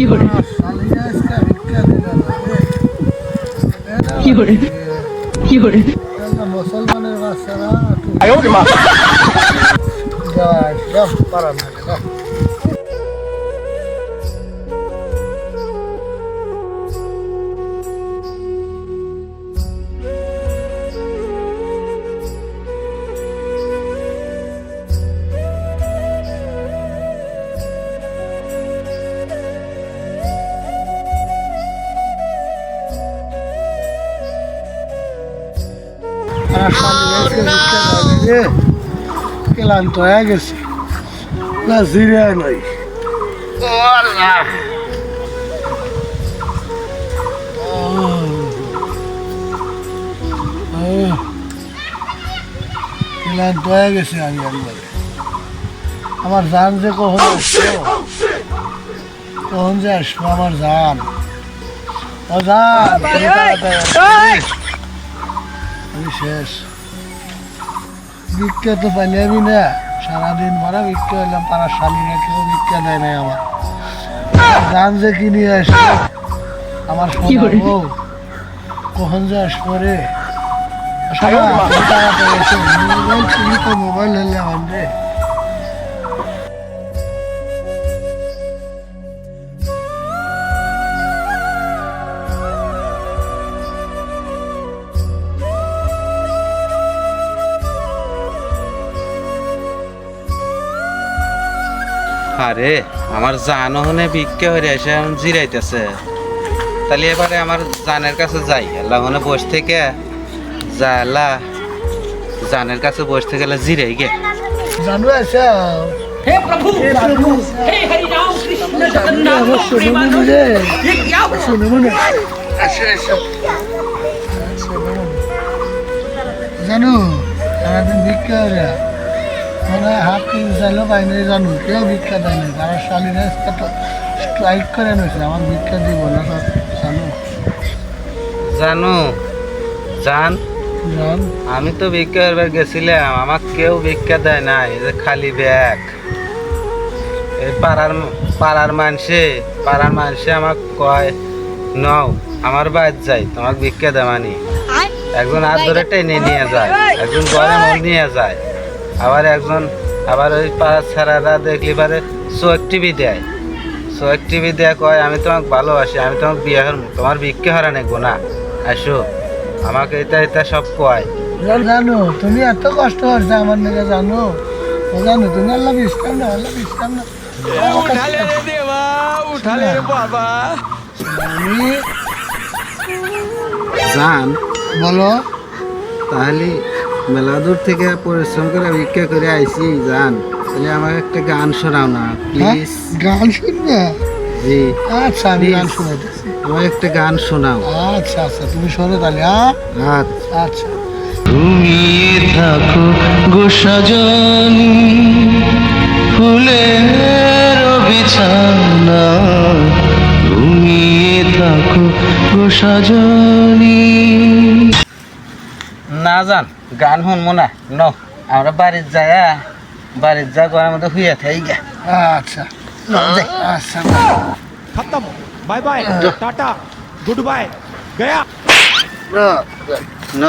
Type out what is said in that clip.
কি hore কি hore কি hore মুসলমানের বাচ্চারা ক্লান্ত হয়ে গেছে। না জিরে নাই। ক্লান্ত হয়ে গেছে আমি একবারে আমার জান যে কখন আসব? কখন যে আসব? আমার জান। ও জান তুমি তাড়াতাড়ি আসো। আমি শেষ। ভিক্ষা তো পাইলে আমি না। সারাদিন ভরা ভিক্ষা হইলাম পাড়ার স্বামীরা কেউ ভিক্ষা দেয় নাই আমার। গান যে কিনে আসে আমার বউ কখন যে আসব রে? মোবাইল হলে আমার রে। আরে আমার জান ওখানে ভিক্ষা হয়ে এসে এখন জিরাইতেছে তাহলে এবারে আমার জানের কাছে যাই আল্লাহ ওখানে বসে থেকে যা আল্লাহ জানের কাছে বসে থেকে আল্লাহ জিরাই গে জানো আসা हे प्रभु हे हरि राम कृष्ण जगन्नाथ प्रेमानंद রে ये क्या हुआ শুনে মনে আসো আসো আসো, বলো। জানো সারাদিন ভিক্ষা করে মানে হাত তিন চাইলেও পাইনি জানো কেউ ভিক্ষা দেয় না তারা শালিরা স্ট্রাইক করে নিয়েছে আমার ভিক্ষা দিব না সব জানো। জানো। জান। আমি তো ভিক্ষা করবার গেছিলাম আমার কেউ ভিক্ষা দেয় না এই যে খালি ব্যাগ। এই পাড়ার পাড়ার মানুষে পাড়ার মানুষে আমাক কয় নও আমার বাইর যাই তোমাকে ভিক্ষা দেওয়ানি একজন হাত ধরে টেনে নিয়ে যায় একজন ঘরে মন নিয়ে যায়। আবার একজন আবার ওই পাড়ার ছাড়ারা দেখলি পারে সোয়েক টিভি দেয়। সোয়েক টিভি দেয় কয় আমি তোমাকে ভালোবাসি আমি তোমাকে বিয়ে করব তোমার ভিক্ষা হারা নেব না। আসো আমাকে এটা এটা সব কয়। জানো তুমি এত কষ্ট করছ আমার নাকি জানো? ও জানো তুমি আল্লাহ বিশ্রাম না আল্লাহ বিশ্রাম না। আমি জান। বলো। তাহলে মেলা দূর থেকে পরিশ্রম করে ভিক্ষা করে আইছি জান। তাহলে আমাকে একটা গান শোনাও না হ্যাঁ? প্লিজ গান শুনবে? জি আচ্ছা আমি গান. শুনাইতেছি আমাকে একটা গান শোনাও। আচ্ছা আচ্ছা তুমি শোনো তাহলে হ্যাঁ? আচ্ছা আচ্ছা। ঘুমিয়ে থাকো গো সজনী ফুলের বিছানা। ঘুমিয়ে থাকো গো সজনী। না জান। গান শুনব না ন আমরা বাড়ির যায়া বাড়ির যা গরম মধ্যে হুইয়া থাই গা আচ্ছা আচ্ছা। খতম। Bye bye. Tata. Goodbye. গয়া। ন।